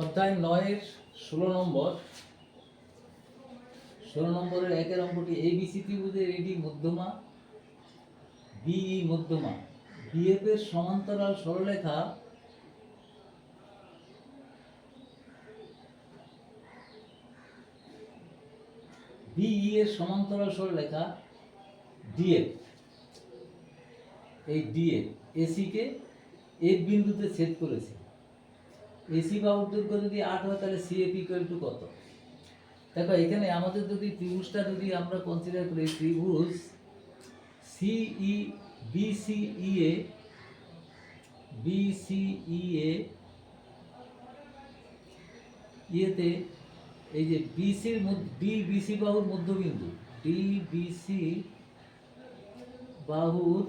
অধ্যায় নয়ের ষোলো নম্বর। ষোলো নম্বরের একের অঙ্কটি এ বি সি ত্রিভুজের এডি মধ্যমা বিই মধ্যমা। বিএফ এর সমান্তরাল সরলরেখা বিই এর সমান্তরাল সরলরেখা ডিএফ এই ডিএফ এসিকে এফ বিন্দুতে ছেদ করেছে। এসি বা দৈর্ঘ্য যদি আট হয়, তাহলে সিএফ ইকুয়াল টু কত? দেখো, এখানে আমাদের যদি ত্রিভুজটা যদি আমরা কনসিডার করি, ত্রিভুজ সিই বিসিই এ ইয়েতে এই যে বিসির ডি বিসি বাহুর মধ্যবিন্দু ডি বিসি বাহুর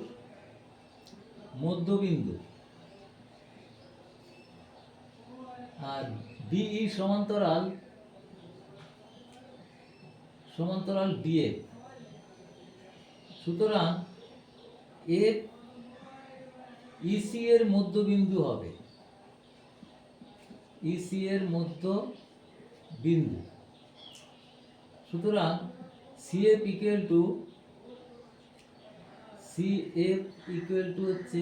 মধ্যবিন্দু। আর বিই সমান্তরাল সমান্তরাল ডিএফ সুতরাং এফ ইসি এর মধ্যবিন্দু হবে। ইসি এর মধ্য বিন্দু সুতরাং CF equal to CF equal to হচ্ছে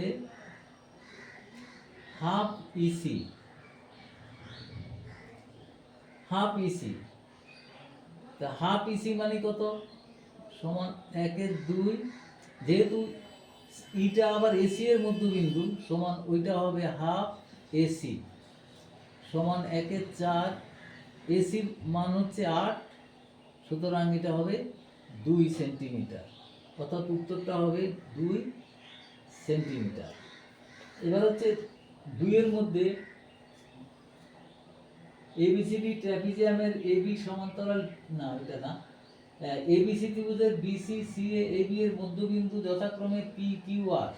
হাফ ইসি হাফ ইসি তা হাফ ইসি মানে কত? সমান একের দুই। যেহেতু ইটা আবার এসি এর মধ্যবিন্দু, সমান ওইটা হবে হাফ এসি সমান একের চার। এসির মান হচ্ছে আট। সুতরাং এটা হবে দুই সেন্টিমিটার। অর্থাৎ উত্তরটা হবে দুই সেন্টিমিটার। এবার হচ্ছে দুইয়ের মধ্যে এবিসিডি ট্র্যাপিজিয়ামের এবি সমান্তরাল, না, এটা না। এবিসি ত্রিভুজের বিসি এ এবি এর মধ্যবিন্দু যথাক্রমে পি কিউ আর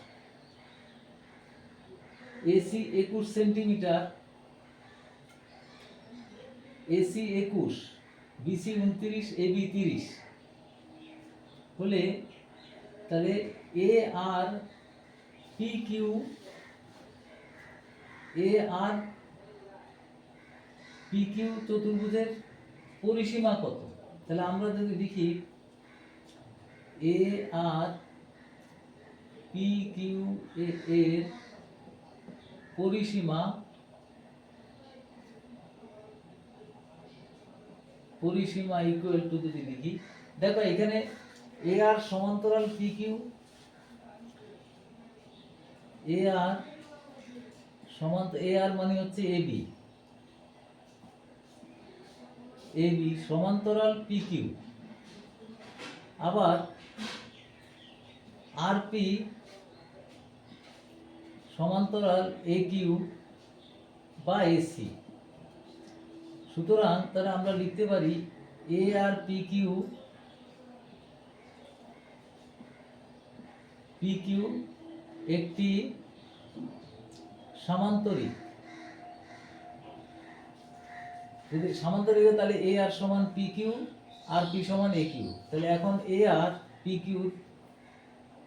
এসি একুশ সেন্টিমিটার এসি একুশ বিসি উনত্রিশ এবি তিরিশ। হলে তাহলে A R P Q A R P Q চতুর্ভুজের পরিসীমা কত? তাহলে আমরা যদি দেখি এ আর পি কিউ এর পরিসীমা পরিসীমা ইকুয়াল টু যদি লিখি, দেখো এখানে এ আর সমান্তরাল P Q A R সমান্ত A R মানে হচ্ছে এ বি এ বি সমান্তরাল পি কিউ আবার আর পি সমান্তরাল এ কিউ বা এসি সুতরাং তাহলে আমরা লিখতে পারি A R P Q P Q একটি সামান্তরিক। যদি সামান্তরিক তাহলে এ আর সমান পি কিউ আর পি সমান এ কিউ তাহলে এখন এ আর পি কিউর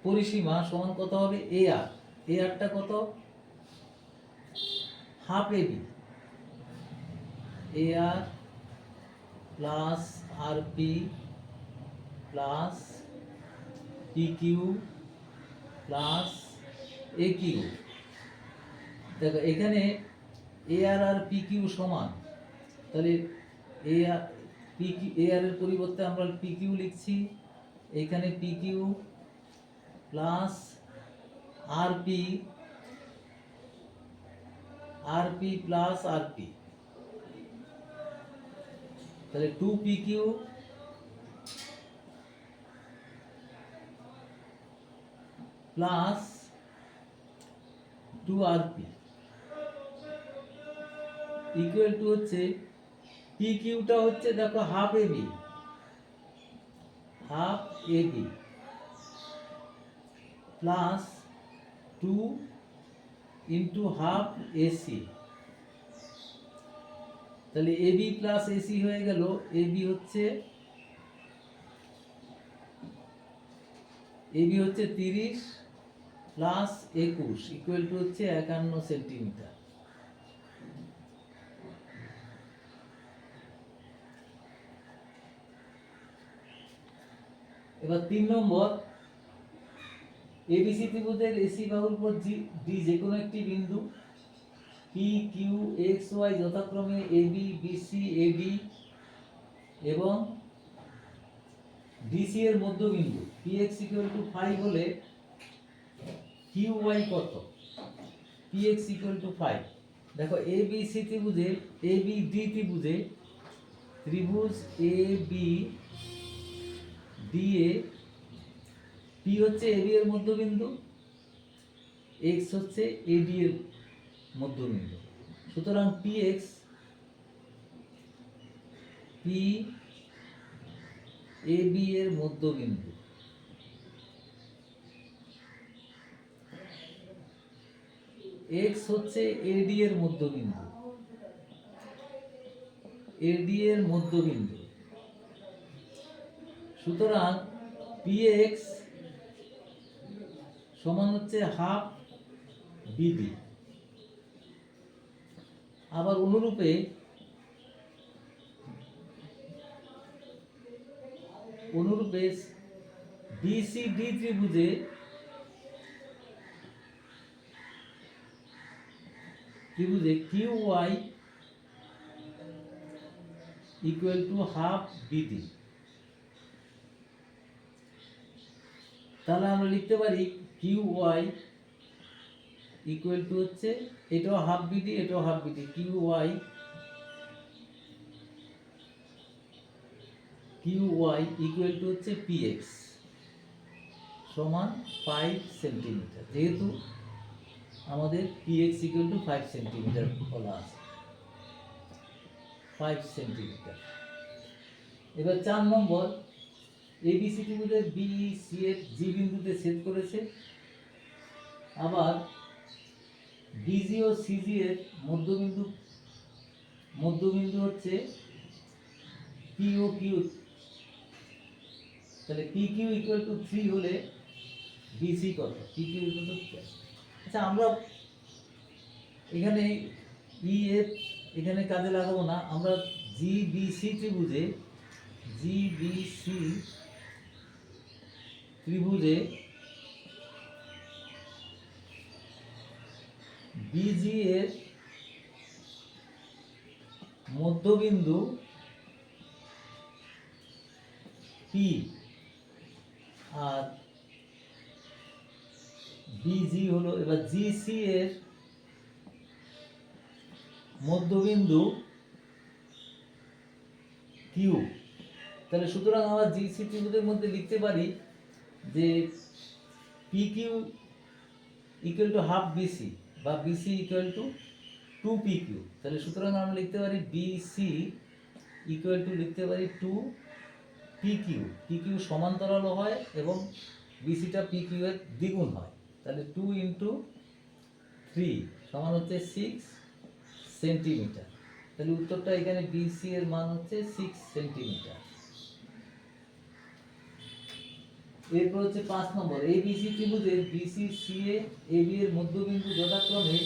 পরিসীমা সমান কত হবে? এ আর এ আরটা কত? Half A B A R plus R P plus P Q plus A Q দেখো, এখানে এ আর আর পি কিউ সমান। তাহলে এ আর পি এ আর এর পরিবর্তে আমরা পি কিউ লিখছি। এখানে P Q plus R P R P plus R P তাহলে two P Q plus two R P equal to হচ্ছে পি কিউটা হচ্ছে দেখো half A B half A B plus two into half AC তাহলে A B plus AC হয়ে গেল। A B হচ্ছে A B হচ্ছে তিরিশ প্লাস একুশ ইকুয়াল টু হচ্ছে একান্ন সেন্টিমিটার এবার তিন নম্বর এবিসি ত্রিভুজের এসি বাহুর উপর জি ডি যে কোনো একটি বিন্দু পি কিউ এক্স ওয়াই যথাক্রমে এ এবি বিসি এডি এবং ডিসি এর মধ্যবিন্দু। P X equal to five হলে কিউ ওয়াই কত? P X equal to five দেখো এ বি সি ত্রিভুজে এ বি ডি ত্রিভুজে ত্রিভুজ A B D A P হচ্ছে এ বি এর মধ্যবিন্দু এক্স হচ্ছে এ ডি এর মধ্যবিন্দু। সুতরাং P X P A B এর মধ্যবিন্দু। এক্স হচ্ছে এডি এর মধ্যবিন্দু। এডি এর মধ্যবিন্দু। সুতরাং পি এক্স সমান হচ্ছে হাফ বিডি আবার অনুরূপে অনুরূপে বিসিডি ত্রিভুজে ত্রিভুজে Q Y equal to half BD তাহলে আমরা লিখতে পারি কিউ ওয়াই ইকুয়াল টু হচ্ছে এটাও হাফ বিডি এটাও half BD Q Y Q Y equal to হচ্ছে পি এক্স সমান ফাইভ সেন্টিমিটার যেহেতু আমাদের P X equal to five centimetre বলা আছে। ফাইভ সেন্টিমিটার এবার চার নম্বর এবিসি ত্রিভুজের বিই সি এফ জি বিন্দুতে ছেদ করেছে। আবার ডিজি ও সিজি এর মধ্যবিন্দু মধ্যবিন্দু হচ্ছে পি ও কিউ তাহলে P Q equal to three হলে বিসি কত? পি কিউ ইকুয়াল টু আচ্ছা আমরা এখানে ই এফ এখানে কাজে লাগাবো না। আমরা জি বি সি ত্রিভুজে বি সি ত্রিভুজে বিজি এর মধ্যবিন্দু পি আর বিজি হলো, এবার জিসি এর মধ্যবিন্দু কিউ তাহলে সুতরাং আমরা জিসি ত্রিভুজের মধ্যে লিখতে পারি যে P Q equal to half BC বা BC equal to two P Q তাহলে সুতরাং আমরা লিখতে পারি বিসি ইকুয়াল টু লিখতে পারি two P Q P Q সমান্তরালও হয় এবং বিসিটা পি কিউ এর দ্বিগুণ হয়। তাহলে টু ইন্টু থ্রি সমান হচ্ছে সিক্স সেন্টিমিটার তাহলে উত্তরটা এখানে বিসি এর মান হচ্ছে সিক্স সেন্টিমিটার এরপর হচ্ছে পাঁচ নম্বর এ বিসি ত্রিভুজের BC C C A A B এর মধ্যবিন্দু যথাক্রমে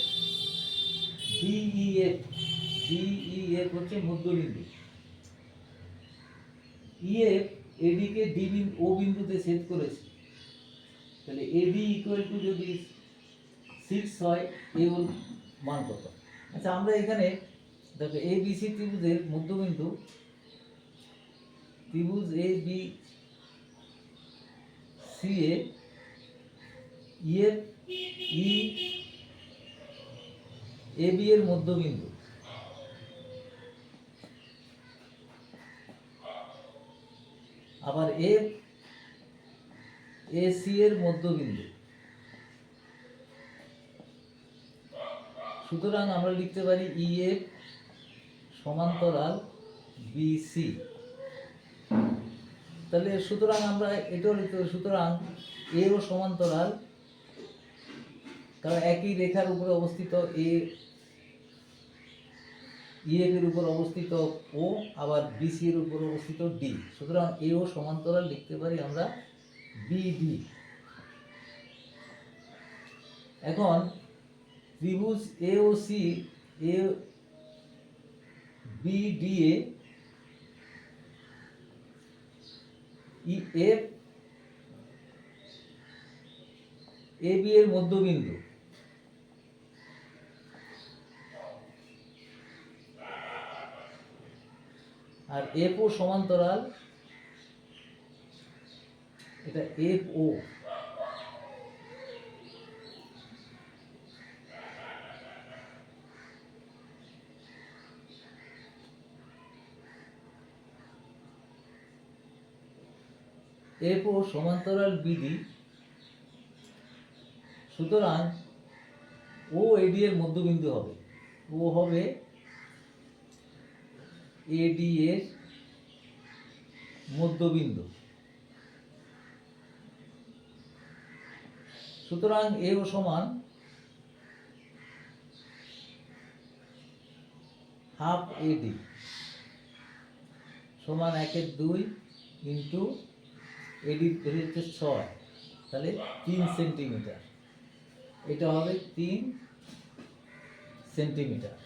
ডিই এফ ডিই এফ হচ্ছে মধ্যবিন্দু। ই ইএফ এডিকে ডি বিন্দু ও বিন্দুতে ছেদ করেছে। তাহলে এডি ইকুয়াল টু যদি সিক্স হয় এ হল মান কত? আচ্ছা আমরা এখানে দেখো এ বি সি ত্রিভুজের মধ্যবিন্দু, ত্রিভুজ A B C A EF E, A B এর মধ্যবিন্দু। আবার এফ সি এর মধ্যবিন্দু। সুতরাং আমরা লিখতে পারি ই এফ সমান্তরাল বিসি তাহলে সুতরাং আমরা এটাও লিখতে সুতরাং এ ও সমান্তরাল, কারণ একই রেখার উপরে অবস্থিত এ ইএফ এর উপর অবস্থিত ও আবার বিসি এর উপর অবস্থিত ডি সুতরাং এ ও সমান্তরাল লিখতে পারি আমরা বিডি এখন ত্রিভুজ A O C A BD A F A B এর মধ্যবিন্দু। আর এফ ও সমান্তরাল এটা এফ ও এফ ও সমান্তরাল বিধি সুতরাং ও এডি এর মধ্যবিন্দু হবে। ও হবে এডি এর মধ্যবিন্দু। সুতরাং এ ও সমান হাফ এডি সমান একের দুই ইন্টু এডি হচ্ছে ছয়। তাহলে তিন সেন্টিমিটার। এটা হবে তিন সেন্টিমিটার।